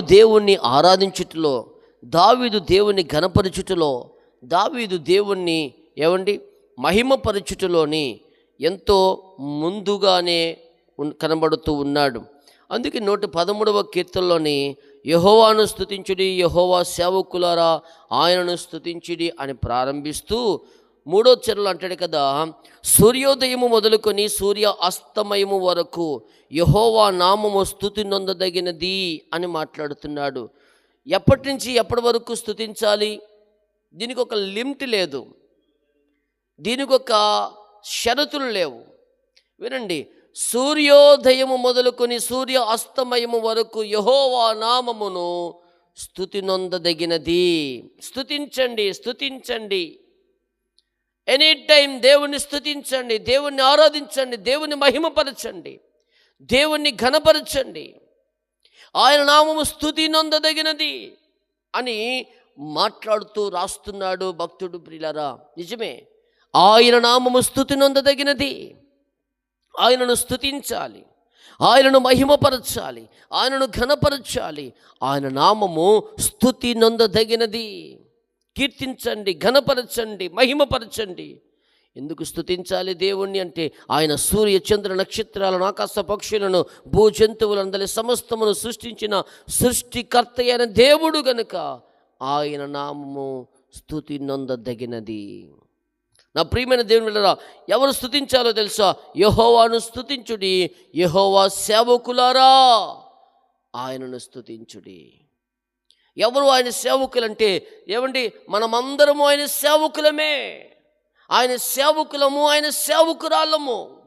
దేవుణ్ణి ఆరాధించుటలో దావీదు దేవుణ్ణి ఘనపరచుటలో దావీదు దేవుణ్ణి ఏమండి మహిమపరచుటలోని ఎంతో ముందుగానే ఉన్- కనబడుతూ ఉన్నాడు. అందుకే నూట పదమూడవ కీర్తనలోని యహోవాను స్థుతించుడి యహోవా సేవకులారా ఆయనను స్థుతించుడి అని ప్రారంభిస్తూ మూడో చెరలు అంటాడు కదా సూర్యోదయము మొదలుకొని సూర్య అస్తమయము వరకు యహోవా నామము స్థుతి నొందదగినది అని మాట్లాడుతున్నాడు. ఎప్పటి నుంచి ఎప్పటి వరకు స్థుతించాలి? దీనికి ఒక లిమిట్ లేదు. దీనికి ఒక షరతులు లేవు. వినండి సూర్యోదయము మొదలుకొని సూర్య అస్తమయము వరకు యహోవా నామమును స్థుతి నొందదగినది. స్థుతించండి స్థుతించండి. ఎనీ టైం దేవుణ్ణి స్థుతించండి దేవుణ్ణి ఆరాధించండి దేవుని మహిమపరచండి దేవుణ్ణి ఘనపరచండి. ఆయన నామము స్థుతి నొందదగినది అని మాట్లాడుతూ రాస్తున్నాడు భక్తుడు ప్రిలరా నిజమే ఆయన నామము స్థుతి నొందదగినది ఆయనను స్థుతించాలి ఆయనను మహిమపరచాలి ఆయనను ఘనపరచాలి ఆయన నామము స్థుతి నొందదగినది కీర్తించండి ఘనపరచండి మహిమపరచండి. ఎందుకు స్థుతించాలి దేవుణ్ణి అంటే ఆయన సూర్య చంద్ర నక్షత్రాలను ఆకాశ పక్షులను భూ జంతువులందరి సమస్తమును సృష్టించిన సృష్టికర్త అయిన దేవుడు గనుక ఆయన నామము స్థుతి నొందదగినది. నా ప్రియమైన దేవుని వెళ్ళరా ఎవరు స్థుతించాలో తెలుసా? యహోవాను స్థుతించుడి యహోవా సేవకులారా ఆయనను స్థుతించుడి ఎవరు ఆయన సేవకులంటే? ఏమండి? మనమందరము ఆయన సేవకులమే. ఆయన సేవకులము ఆయన సేవకురాళ్ళము.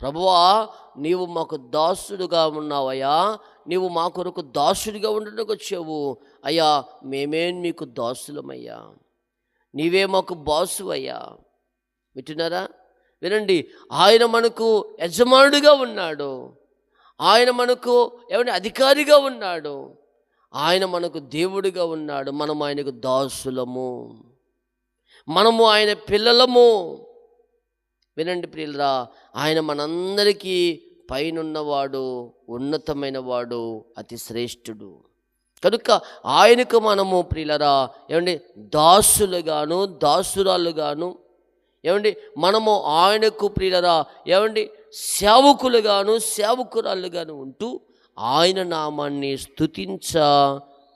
ప్రభువా నీవు మాకు దాసుడుగా ఉన్నావయ్యా. నీవు మా కొరకు దాసుడిగా ఉండడానికి వచ్చావు. అయ్యా మేమే నీకు దాసులమయ్యా. నీవే మాకు బాసు అయ్యా వింటున్నారా? వినండి ఆయన మనకు యజమానుడిగా ఉన్నాడు. ఆయన మనకు ఏమంటే అధికారిగా ఉన్నాడు. ఆయన మనకు దేవుడిగా ఉన్నాడు. మనం ఆయనకు దాసులము. మనము ఆయన పిల్లలము. వినండి ప్రియులరా ఆయన మనందరికీ పైనున్నవాడు ఉన్నతమైన వాడు అతి శ్రేష్ఠుడు. కనుక ఆయనకు మనము ప్రియులరా ఏమండి దాసులుగాను దాసురాలుగాను ఏమండి మనము ఆయనకు ప్రియులరా ఏమండి సేవకులుగాను సేవకురాలుగాను ఉంటూ ఆయన నామాన్ని స్తుతించ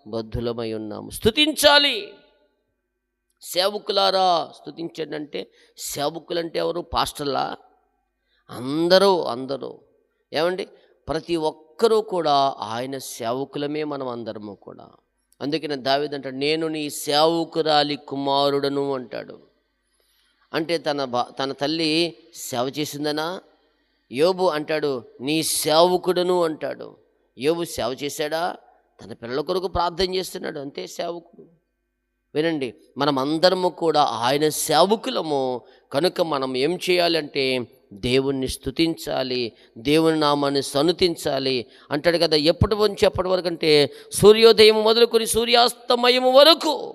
బద్ధులమై ఉన్నాము. స్తుతించాలి. సేవకులారా స్థుతించండి అంటే సేవకులంటే ఎవరు? పాస్టర్లా? అందరూ అందరూ. ఏమండి? ప్రతి ఒక్కరూ కూడా ఆయన సేవకులమే మనం అందరము కూడా. అందుకని దావేదంటాడు నేను నీ సేవకురాలి కుమారుడను అంటాడు. అంటే తన బా తన తల్లి సేవ చేసిందనా? యోబు అంటాడు నీ సేవకుడను అంటాడు. యోబు సేవ చేశాడా? తన పిల్లల కొరకు ప్రార్థన చేస్తున్నాడు. అంతే సేవకుడు. వినండి మనం అందరము కూడా ఆయన సేవకులము. కనుక మనం ఏం చేయాలంటే దేవుణ్ణి స్తుతించాలి దేవుని నామాన్ని సనుతించాలి. అంటాడు కదా ఎప్పటి నుంచి ఎప్పటి వరకు అంటే సూర్యోదయం మొదలుకొని సూర్యాస్తమయం వరకు.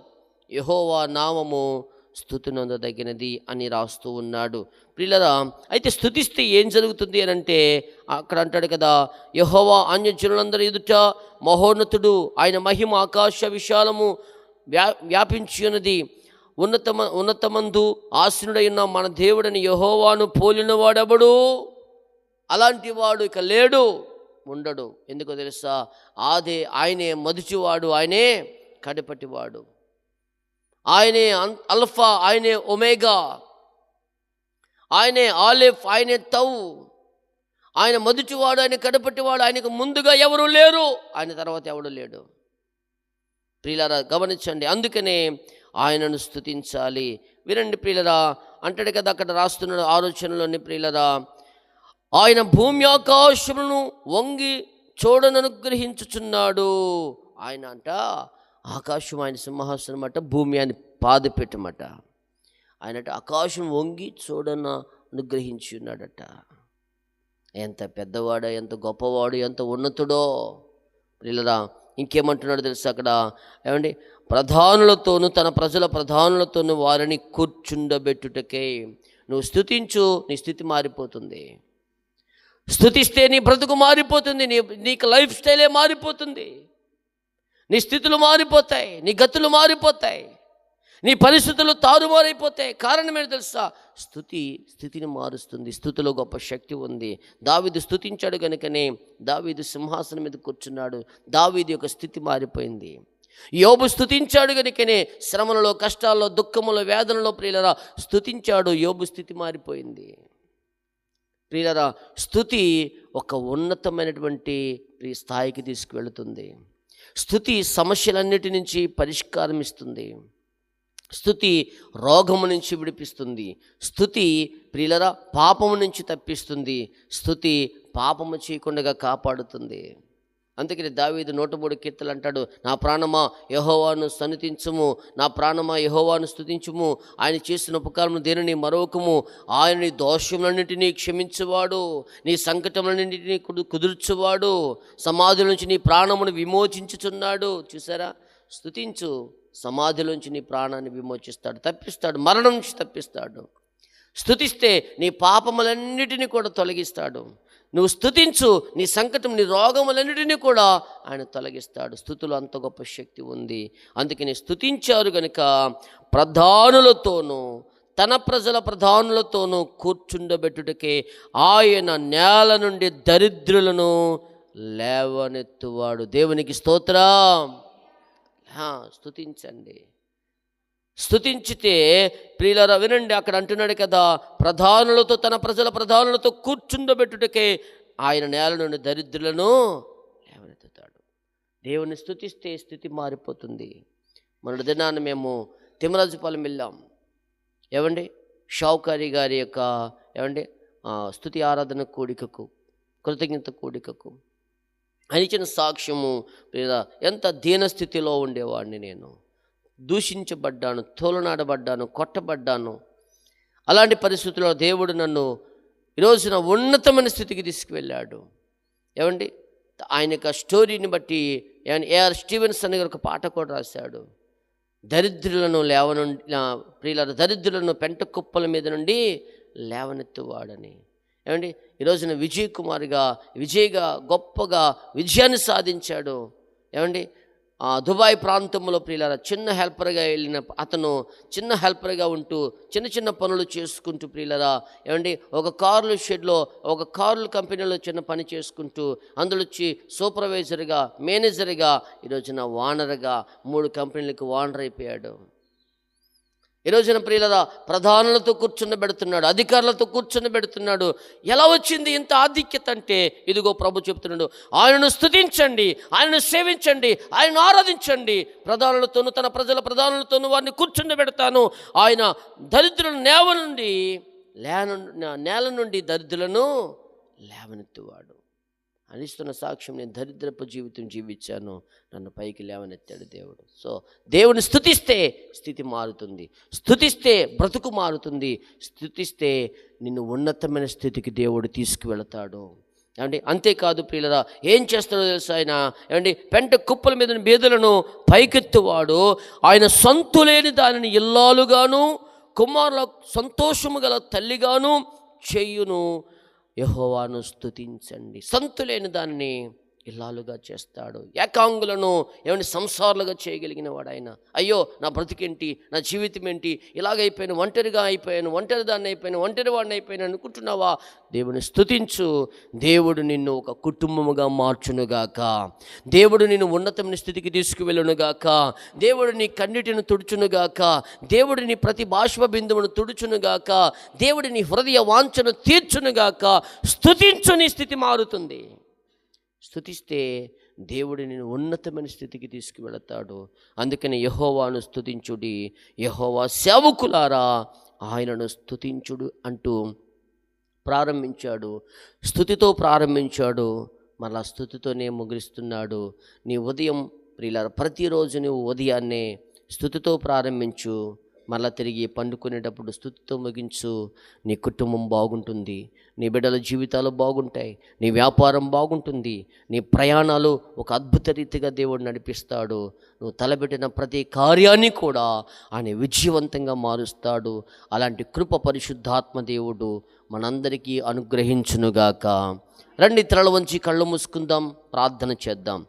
యహోవా నామము స్థుతినందదగినది అని రాస్తూ ఉన్నాడు. ప్రియులరా అయితే స్థుతిస్తే ఏం జరుగుతుంది అని అంటే అక్కడ అంటాడు కదా యహోవా అన్యజనులందరి ఎదుట మహోన్నతుడు ఆయన మహిమ ఆకాశ విశాలము వ్యా వ్యాపించి ఉన్నది ఉన్నతమ ఉన్నతమందు ఆసనుడైన మన దేవుడని యహోవాను పోలినవాడెవడు? అలాంటి వాడు ఇక లేడు ఉండడు. ఎందుకో తెలుసా ఆదే ఆయనే మదుచివాడు ఆయనే కడపటివాడు ఆయనే అల్ఫా ఆయనే ఒమేగా. ఆయనే ఆలిఫ్ ఆయనే తౌ. ఆయన మొదటివాడు ఆయన కడపటివాడు ఆయనకు ముందుగా ఎవరు లేరు? ఆయన తర్వాత ఎవడు లేడు? ప్రియులరా గమనించండి. అందుకనే ఆయనను స్థుతించాలి వినండి ప్రియులరా అంటాడు కదా అక్కడ రాస్తున్న ఆలోచనలోని ప్రియులరా ఆయన భూమి ఆకాశములను వంగి చూడననుగ్రహించుచున్నాడు. ఆయన అంట ఆకాశం ఆయన సింహాసనం అట భూమి ఆయన పాదపెట్టమట ఆయనట ఆకాశం వంగి చూడన అనుగ్రహించి ఉన్నాడట. ఎంత పెద్దవాడో ఎంత గొప్పవాడు ఎంత ఉన్నతుడో. పిల్లరా ఇంకేమంటున్నాడు తెలుసా అక్కడ? ఏమండి? ప్రధానులతోనూ తన ప్రజల ప్రధానులతోనూ వారిని కూర్చుండబెట్టుటకే. నువ్వు స్థుతించు నీ స్థితి మారిపోతుంది. స్థుతిస్తే నీ బ్రతుకు మారిపోతుంది నీ నీకు లైఫ్ స్టైలే మారిపోతుంది. నీ స్థితులు మారిపోతాయి నీ గతులు మారిపోతాయి నీ పరిస్థితులు తారుమారైపోతాయి. కారణం ఏంటి తెలుసా? స్థుతి స్థితిని మారుస్తుంది స్థుతిలో గొప్ప శక్తి ఉంది. దావీదు స్థుతించాడు కనుకనే దావీదు సింహాసనం మీద కూర్చున్నాడు దావీదు యొక్క స్థితి మారిపోయింది. యోబు స్థుతించాడు కనుకనే శ్రమలలో కష్టాల్లో దుఃఖములో వేదనలో ప్రియులరా స్థుతించాడు యోబు స్థితి మారిపోయింది. ప్రియులరా స్థుతి ఒక ఉన్నతమైనటువంటి స్థాయికి తీసుకువెళుతుంది. స్థుతి సమస్యలన్నిటి నుంచి పరిష్కారం ఇస్తుంది. స్థుతి రోగము నుంచి విడిపిస్తుంది. స్థుతి ప్రియులరా పాపము నుంచి తప్పిస్తుంది. స్థుతి పాపము చేయకుండా కాపాడుతుంది. అందుకని దావీదు నూట మూడు కీర్తలు అంటాడు నా ప్రాణమా యహోవాను సన్నిధించుము నా ప్రాణమా యహోవాను స్తుతించుము. ఆయన చేసిన ఉపకారము దేనిని మరొకము? ఆయన నీ దోషములన్నింటినీ క్షమించువాడు నీ సంకటములన్నింటినీ కుదుర్చువాడు సమాధుల నుంచి నీ ప్రాణమును విమోచించుచున్నాడు. చూసారా స్తుతించు సమాధిలోంచి నీ ప్రాణాన్ని విమోచిస్తాడు తప్పిస్తాడు మరణం నుంచి తప్పిస్తాడు. స్థుతిస్తే నీ పాపములన్నిటినీ కూడా తొలగిస్తాడు. నువ్వు స్థుతించు నీ సంకటం నీ రోగములన్నిటినీ కూడా ఆయన తొలగిస్తాడు. స్థుతులు అంత గొప్ప శక్తి ఉంది. అందుకని స్థుతించారు గనుక ప్రధానులతోనూ తన ప్రజల ప్రధానులతోనూ కూర్చుండబెట్టుటకే ఆయన నేల నుండి దరిద్రులను లేవనెత్తువాడు. దేవునికి స్తోత్రం. స్తుతించండి. స్థుతించితే ప్రియులర వినండి అక్కడ అంటున్నాడు కదా ప్రధానులతో తన ప్రజల ప్రధానులతో కూర్చుండబెట్టుటకే ఆయన నేల నుండి దరిద్రులను లేవనెత్తుతాడు. దేవుని స్థుతిస్తే స్థితి మారిపోతుంది. మన దినాన్ని మేము తిమరాజుపాలెం వెళ్ళాం. ఏమండి షావుకారి గారి యొక్క ఏమండి స్థుతి ఆరాధన కూడికకు కృతజ్ఞత కూడికకు. ఆయన ఇచ్చిన సాక్ష్యము లేదా ఎంత దీనస్థితిలో ఉండేవాడిని నేను. దూషించబడ్డాను తోలనాడబడ్డాను కొట్టబడ్డాను. అలాంటి పరిస్థితుల్లో దేవుడు నన్ను ఈరోజున ఉన్నతమైన స్థితికి తీసుకువెళ్ళాడు. ఏమండి? ఆయన యొక్క స్టోరీని బట్టి ఏఆర్ స్టీవెన్స్ అనే ఒక పాట కూడా రాశాడు. దరిద్రులను లేవను ప్రియుల దరిద్రులను పెంట కుప్పల మీద నుండి లేవనెత్తువాడని. ఏమండి? ఈరోజున విజయ్ కుమార్గా విజయ్గా గొప్పగా విజయాన్ని సాధించాడు. ఏమండి? దుబాయ్ ప్రాంతంలో ప్రియులారా చిన్న హెల్పర్గా వెళ్ళిన అతను చిన్న హెల్పర్గా ఉంటూ చిన్న చిన్న పనులు చేసుకుంటూ ప్రియులరా ఏమండి ఒక కార్ల షెడ్లో ఒక కార్ల కంపెనీలో చిన్న పని చేసుకుంటూ అందులో వచ్చి సూపర్వైజర్గా మేనేజర్గా ఈరోజున వానర్గా మూడు కంపెనీలకు వానర్ అయిపోయాడు. ఈరోజున ప్రియులరా ప్రధానులతో కూర్చుని పెడుతున్నాడు అధికారులతో కూర్చుని పెడుతున్నాడు ఎలా వచ్చింది ఇంత ఆధిక్యత అంటే ఇదిగో ప్రభు చెప్తున్నాడు ఆయనను స్తుతించండి ఆయనను సేవించండి ఆయనను ఆరాధించండి. ప్రధానులతోనూ తన ప్రజల ప్రధానులతోనూ వారిని కూర్చుని పెడతాను ఆయన దరిద్రుల నేవ నుండి లేన నేల నుండి దరిద్రులను లేవనెత్తువాడు. అనిస్తున్న సాక్ష్యం నేను దరిద్రపు జీవితం జీవించాను. నన్ను పైకి లేవనెత్తాడు దేవుడు. సో దేవుని స్థుతిస్తే స్థితి మారుతుంది. స్థుతిస్తే బ్రతుకు మారుతుంది. స్థుతిస్తే నిన్ను ఉన్నతమైన స్థితికి దేవుడు తీసుకువెళతాడు. ఏమండి? అంతేకాదు ప్రియులరా ఏం చేస్తాడో తెలుసు ఆయన? ఏమండి? పెంట కుప్పల మీద బీదలను పైకెత్తువాడు. ఆయన సొంతులేని దానిని ఇల్లాలుగాను కుమారుల సంతోషము గల తల్లిగాను చెయ్యును యహోవాను స్తుతించండి. సంతులేని దాన్ని ఇల్లాలుగా చేస్తాడు. ఏకాంగులను ఏమైనా సంసారాలుగా చేయగలిగిన వాడు ఆయన అయ్యో నా బ్రతికేంటి? నా జీవితం ఏంటి ఇలాగైపోయాను ఒంటరిగా అయిపోయాను ఒంటరి దాన్ని అయిపోయాను ఒంటరి వాడిని అయిపోయాను అనుకుంటున్నావా? దేవుని స్థుతించు దేవుడు నిన్ను ఒక కుటుంబముగా మార్చునుగాక. దేవుడు నిన్ను ఉన్నతమైన స్థితికి తీసుకువెళ్ళునుగాక. దేవుడు నీ కన్నిటిని తుడుచునుగాక. దేవుడు నీ ప్రతి బాష్ప బిందువును తుడుచునుగాక. దేవుడి నీ హృదయ వాంఛను తీర్చునుగాక. స్తుతించు నీ స్థితి మారుతుంది. స్థుతిస్తే దేవుడు నేను ఉన్నతమైన స్థితికి తీసుకువెళతాడు. అందుకని యహోవాను స్థుతించుడి యహోవా సేవకులారా ఆయనను స్థుతించుడు అంటూ ప్రారంభించాడు. స్థుతితో ప్రారంభించాడు. మరలా స్థుతితోనే ముగిస్తున్నాడు నీ ఉదయం ప్రియుల ప్రతిరోజు నువ్వు ఉదయాన్నే స్థుతితో ప్రారంభించు. మళ్ళా తిరిగి పండుకునేటప్పుడు స్థుతితో ముగించు. నీ కుటుంబం బాగుంటుంది. నీ బిడ్డల జీవితాలు బాగుంటాయి. నీ వ్యాపారం బాగుంటుంది. నీ ప్రయాణాలు ఒక అద్భుత రీతిగా దేవుడు నడిపిస్తాడు. నువ్వు తలబెట్టిన ప్రతి కార్యాన్ని కూడా ఆయన విజయవంతంగా మారుస్తాడు. అలాంటి కృప పరిశుద్ధాత్మ దేవుడు మనందరికీ అనుగ్రహించునుగాక. రండి తరల వంచి కళ్ళు మూసుకుందాం. ప్రార్థన చేద్దాం.